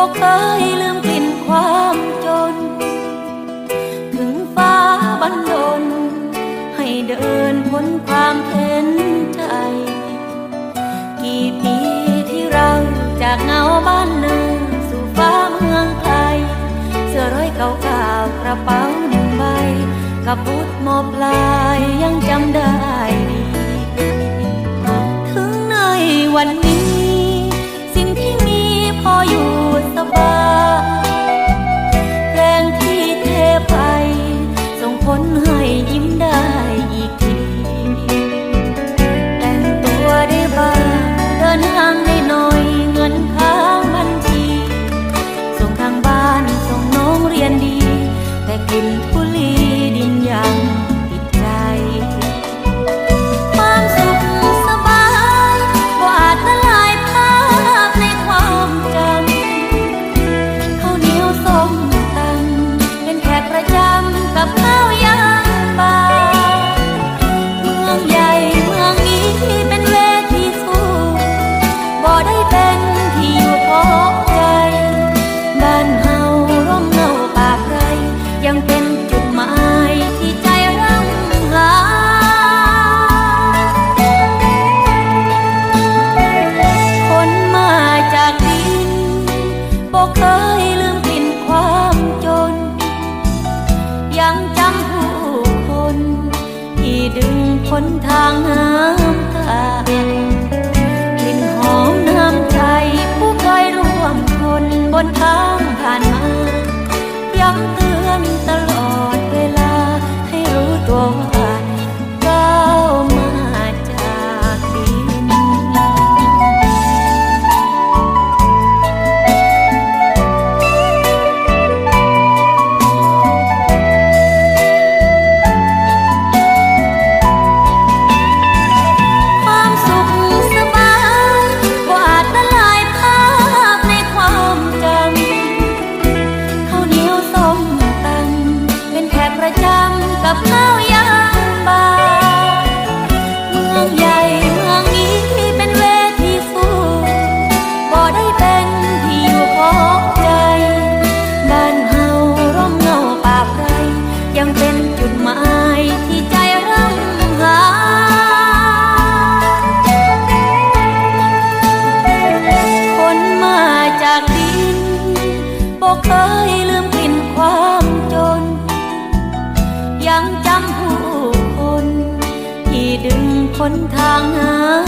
บอเคยลืมกลิ่นความจน ถึงฟ้าบันดล ให้เดินพ้นความเข็นใจ กี่ปีที่เราจากเงาบ้านเนินสู่ฟ้าเมืองไกลเสื้อร้อยเก่าๆกระเป๋าหนึ่งใบกับบุตรมอบลายยังจำได้ดี ถึงในวันนี้ You. ยังจำผู้คน ที่ดึงพ้นทางน้ำตากลิ่นหอมน้ำใจผู้เคยร่วมคนบนทางผ่านมาย้ำเตือนตลอดเวลาให้รู้ตัวว่า กับข้าวยามบ่ายเมืองใหญ่เมืองนี้เป็นเวทีสู้บ่ได้เป็นที่อยู่ของใจบ้านเฮาร่มเงาป่าไรยังเป็นจุดหมายที่ใจร่ำหาคนมาจากดินบอกเคย นทางน้ำตา